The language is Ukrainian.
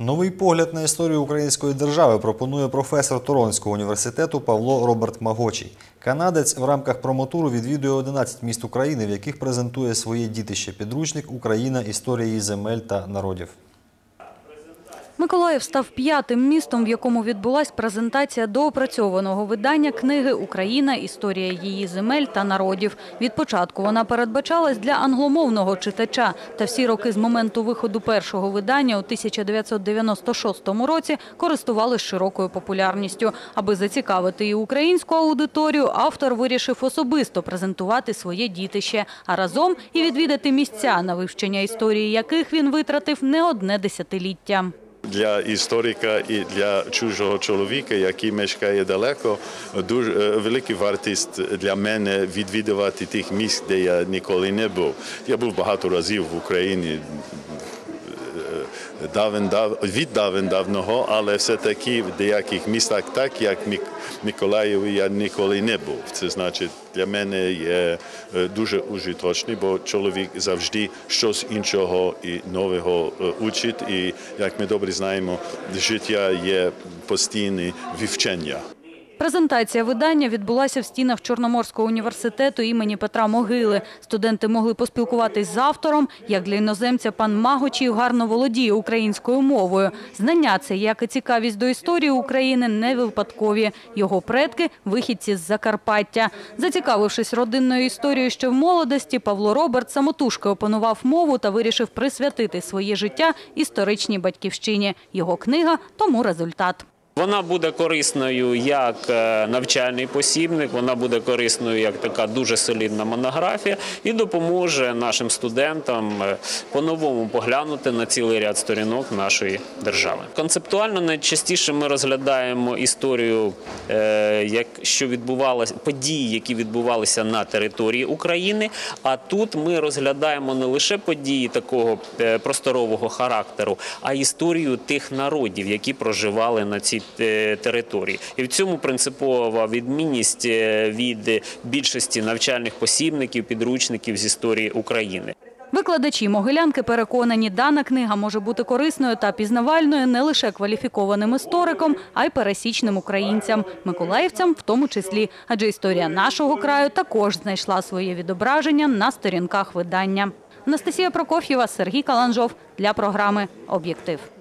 Новий погляд на історію української держави пропонує професор Торонського університету Павло Роберт Магочий. Канадець в рамках промотуру відвідує 11 міст України, в яких презентує своє дітище підручник Україна історія її земель та народів. Миколаїв став п'ятим містом, в якому відбулась презентація доопрацьованого видання книги Україна. Історія її земель та народів. Від початку вона передбачалась для англомовного читача. Та всі роки з моменту виходу першого видання у 1996 році користувалися широкою популярністю. Аби зацікавити і українську аудиторію, автор вирішив особисто презентувати своє дітище, а разом і відвідати місця, на вивчення історії яких він витратив не одне десятиліття. Для історика і для чужого чоловіка, який мешкає далеко, дуже велика вартість для мене відвідувати тих місць, де я ніколи не був. Я був багато разів в Україні. Давен дав від давен давного, але все таки в деяких містах, так як Миколаїв, я ніколи не був. Це значить для мене є е, дуже ужиточний, бо чоловік завжди щось іншого і нового е, учить. І як ми добре знаємо, життя є постійне вивчення. Презентація видання відбулася в стінах Чорноморського університету імені Петра Могили. Студенти могли поспілкуватись з автором. Як для іноземця, пан Магочій гарно володіє українською мовою. Знання це, як і цікавість до історії України, не випадкові. Його предки – вихідці з Закарпаття. Зацікавившись родинною історією ще в молодості, Павло Роберт самотужки опанував мову та вирішив присвятити своє життя історичній батьківщині. Його книга – тому результат. Вона буде корисною як е, навчальний посібник, вона буде корисною як така дуже солідна монографія і допоможе нашим студентам е, по-новому поглянути на цілий ряд сторінок нашої держави. Концептуально найчастіше ми розглядаємо історію, е, як що відбувалося події, які відбувалися на території України. А тут ми розглядаємо не лише події такого просторового характеру, а історію тих народів, які проживали на цій е, території. І в цьому принципова відмінність е, від більшості навчальних посібників, підручників з історії України. Викладачі Могилянки переконані, дана книга може бути корисною та пізнавальною не лише кваліфікованим істориком, а й пересічним українцям, миколаївцям в тому числі. Адже історія нашого краю також знайшла своє відображення на сторінках видання. Анастасія Прокоф'єва, Сергій Каланжов для програми «Об'єктив».